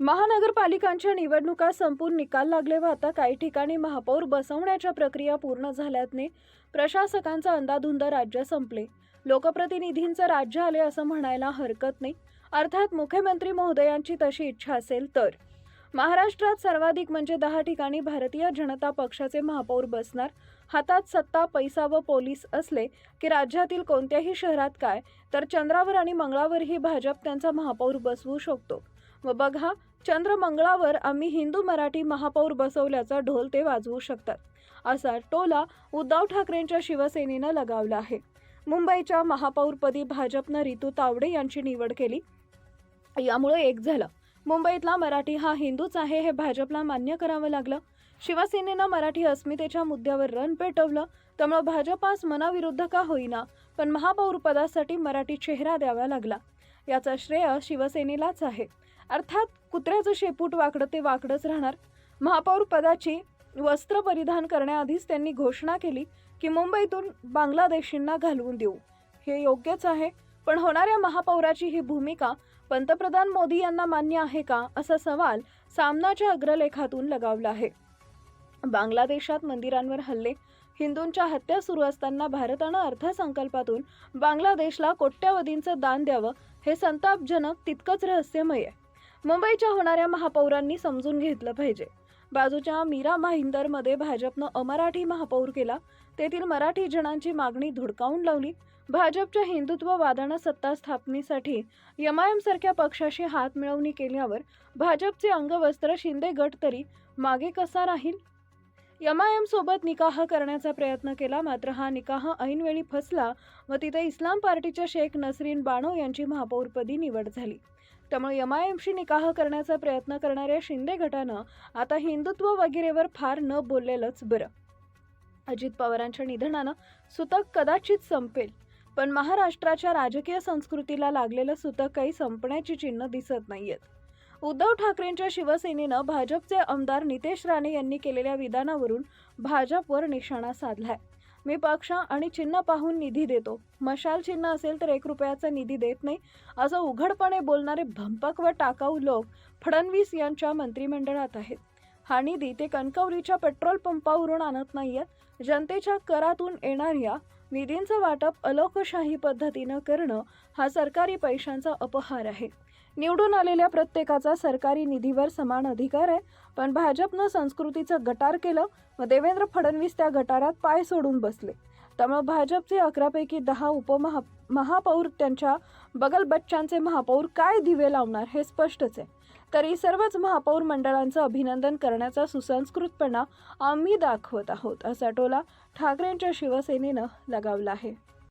महानगरपालिकांच्या निवडणुका संपून निकाल लागले व आता काही ठिकाणी महापौर बसवण्याच्या प्रक्रिया पूर्ण झाल्याने प्रशासकांचा अंदाधुंद राज्य संपले. लोकप्रतिनिधींचं राज्य आले असं म्हणायला हरकत नाही. अर्थात मुख्यमंत्री महोदयांची तशी इच्छा असेल तर. महाराष्ट्रात सर्वाधिक म्हणजे दहा ठिकाणी भारतीय जनता पक्षाचे महापौर बसणार. हातात सत्ता पैसा व पोलीस असले की राज्यातील कोणत्याही शहरात काय तर चंद्रावर आणि मंगळावरही भाजप त्यांचा महापौर बसवू शकतो. व बघा चंद्रमंगळावर आम्ही हिंदू मराठी महापौर बसवल्याचा ढोल ते वाजवू शकतात असा टोला उद्धव ठाकरेंच्या शिवसेनेनं लगावला आहे. मुंबईच्या महापौरपदी भाजपनं रितू तावडे यांची निवड केली. यामुळे एक झालं. मुंबईतला मराठी हा हिंदूच आहे हे भाजपला मान्य करावं लागलं. शिवसेनेनं मराठी अस्मितेच्या मुद्द्यावर रण पेटवलं. त्यामुळे भाजपास मनाविरुद्ध का होईना पण महापौर पदासाठी मराठी चेहरा द्यावा लागला. याचा श्रेय शिवसेनेलाच आहे. अर्थात कुत्र्याचं शेपूट वाकडं ते वाकडंच राहणार. महापौर पदाची वस्त्र परिधान करण्याआधीच त्यांनी घोषणा केली की मुंबईतून बांगलादेशींना घालवून देऊ. हे योग्यच आहे पण होणाऱ्या महापौराची ही भूमिका पंतप्रधान मोदी यांना मान्य आहे का असा सवाल सामनाच्या अग्रलेखातून लगावला आहे. बांगलादेशात मंदिरांवर हल्ले हिंदूंच्या हत्या सुरू असताना भारतानं अर्थसंकल्पातून बांगलादेशला कोट्यवधींचं दान द्यावं हे संतापजनक तितकंच रहस्यमय आहे. मुंबईच्या होणाऱ्या महापौरांनी समजून घेतलं पाहिजे. बाजूच्या मीरा माहिंदरमध्ये भाजपनं अमराठी महापौर केला तेथील मराठी जणांची मागणी धुडकावून लावली. भाजपच्या हिंदुत्ववादानं सत्ता स्थापनेसाठी यमायमसारख्या सारख्या पक्षाशी हात मिळवणी केल्यावर भाजपचे अंगवस्त्र शिंदे गट तरी मागे कसा राहील? एम सोबत निकाह करण्याचा प्रयत्न केला मात्र हा निकाह ऐनवेळी फसला व तिथे इस्लाम पार्टीच्या शेख नसरीन बानो यांची महापौरपदी निवड झाली. त्यामुळे यमायमशी आय एमशी निकाह करण्याचा प्रयत्न करणाऱ्या शिंदे गटानं आता हिंदुत्व वगैरेवर फार न बोललेलंच बरं. अजित पवारांच्या निधनानं सुतक कदाचित संपेल पण महाराष्ट्राच्या राजकीय संस्कृतीला लागलेलं सुतक काही संपण्याची चिन्ह दिसत नाहीयेत. उद्धव ठाकरेंच्या शिवसेनेनं भाजपचे आमदार नितेश राणे यांनी केलेल्या विधानावरून भाजपवर निशाणा साधलाय. मी पक्ष आणि चिन्ह पाहून निधी देतो. मशाल चिन्ह असेल तर एक रुपयाचा निधी देत नाही. असं उघडपणे बोलणारे भंपक व टाकाऊ लोक फडणवीस यांच्या मंत्रिमंडळात आहेत. हा निधी ते कणकवलीच्या पेट्रोल पंपावरून आणत नाहीयेत. जनतेच्या करातून येणाऱ्या निधींचं वाटप अलोकशाही पद्धतीनं करणं हा सरकारी पैशांचा अपहार आहे. निवडून आलेल्या प्रत्येकाचा सरकारी निधीवर समान अधिकार आहे पण भाजपनं संस्कृतीचं गटार केलं व देवेंद्र फडणवीस त्या गटारात पाय सोडून बसले. त्यामुळे भाजपचे अकरापैकी दहा उपमहा महापौर त्यांच्या बगल बच्चांचे महापौर काय दिवे लावणार हे स्पष्टच आहे. तरी सर्वच महापौर मंडळांचं अभिनंदन करण्याचा सुसंस्कृतपणा आम्ही दाखवत आहोत असा टोला ठाकरेंच्या शिवसेनेनं लगावला आहे.